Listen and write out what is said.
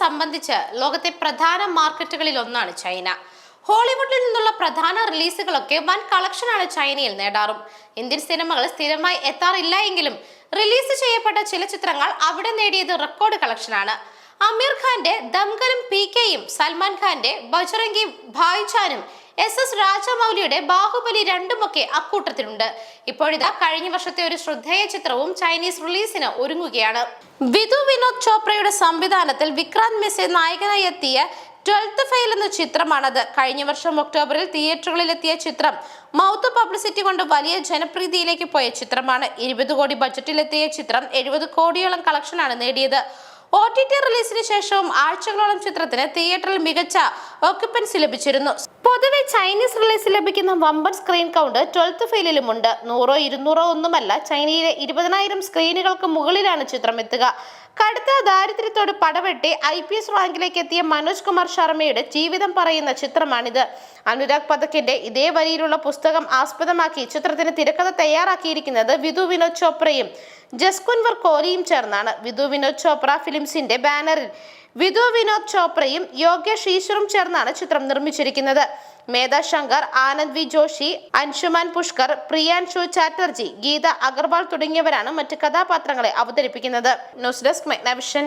സംബന്ധിച്ച് ലോകത്തെ പ്രധാന മാർക്കറ്റുകളിൽ ഒന്നാണ് ചൈന. ഹോളിവുഡിൽ നിന്നുള്ള പ്രധാന റിലീസുകളൊക്കെ വൻ കളക്ഷനാണ് ചൈനയിൽ നേടാറും. ഇന്ത്യൻ സിനിമകൾ സ്ഥിരമായി എത്താറില്ല എങ്കിലും റിലീസ് ചെയ്യപ്പെട്ട ചില ചിത്രങ്ങൾ അവിടെ നേടിയത് റെക്കോർഡ് കളക്ഷനാണ്. അമീർ ഖാന്റെ ദംഗലും പി കെയും സൽമാൻ ഖാന്റെ ബജറംഗി ഭായ്ചാനും എസ് എസ് രാജമൗലിയുടെ ബാഹുബലി രണ്ടുമൊക്കെ അക്കൂട്ടത്തിലുണ്ട്. ഇപ്പോഴിതാ കഴിഞ്ഞ വർഷത്തെ ഒരു ശ്രദ്ധേയ ചിത്രവും ചൈനീസ് റിലീസിന് ഒരുങ്ങുകയാണ്. വിധു വിനോദ് ചോപ്രയുടെ സംവിധാനത്തിൽ വിക്രാന്ത് മെസ്സി നായകനായി എത്തിയ ട്വൽത്ത് ഫെയിൽ എന്ന ചിത്രമാണത്. കഴിഞ്ഞ വർഷം ഒക്ടോബറിൽ തിയേറ്ററുകളിൽ എത്തിയ ചിത്രം മൗത്ത് പബ്ലിസിറ്റി കൊണ്ട് വലിയ ജനപ്രീതിയിലേക്ക് പോയ ചിത്രമാണ്. ഇരുപത് കോടി ബജറ്റിലെത്തിയ ചിത്രം എഴുപത് കോടിയോളം കളക്ഷനാണ് നേടിയത്. ഒ ടി ടി റിലീസിന് ശേഷവും ആഴ്ചകളോളം ചിത്രത്തിന് തിയേറ്ററിൽ മികച്ച ഓക്യുപ്പൻസി ലഭിച്ചിരുന്നു. പൊതുവെ ചൈനീസ് റിലീസ് ലഭിക്കുന്ന വമ്പൻ സ്ക്രീൻ കൗണ്ട് ട്വൽത്ത് ഫെയിലിലുമുണ്ട്. നൂറോ ഇരുന്നൂറോ ഒന്നുമല്ല ചൈനയിലെ ഇരുപതിനായിരം സ്ക്രീനുകൾക്ക് മുകളിലാണ് ചിത്രം എത്തുക. കടുത്ത ദാരിദ്ര്യത്തോട് പടവെട്ടി ഐ പി എസ് റാങ്കിലേക്ക് എത്തിയ മനോജ് കുമാർ ശർമ്മയുടെ ജീവിതം പറയുന്ന ചിത്രമാണിത്. അനുരാഗ് പഥക്കിന്റെ ഇതേ വരിയിലുള്ള പുസ്തകം ആസ്പദമാക്കി ചിത്രത്തിന് തിരക്കഥ തയ്യാറാക്കിയിരിക്കുന്നത് വിധു വിനോദ് ചോപ്രയും. ജസ്കുൻവർ കോലിയും ചേർന്നാണ് വിധു വിനോദ് ചോപ്ര ഫിലിംസിന്റെ ബാനറിൽ. വിധു വിനോദ് ചോപ്രയും യോഗേഷ് ഈശ്വറും ചേർന്നാണ് ചിത്രം നിർമ്മിച്ചിരിക്കുന്നത്. മേധ ശങ്കർ ആനന്ദ് വി ജോഷി അൻഷുമാൻ പുഷ്കർ പ്രിയാൻഷു ചാറ്റർജി ഗീത അഗർവാൾ തുടങ്ങിയവരാണ് മറ്റ് കഥാപാത്രങ്ങളെ അവതരിപ്പിക്കുന്നത്. News desk Meghnavision.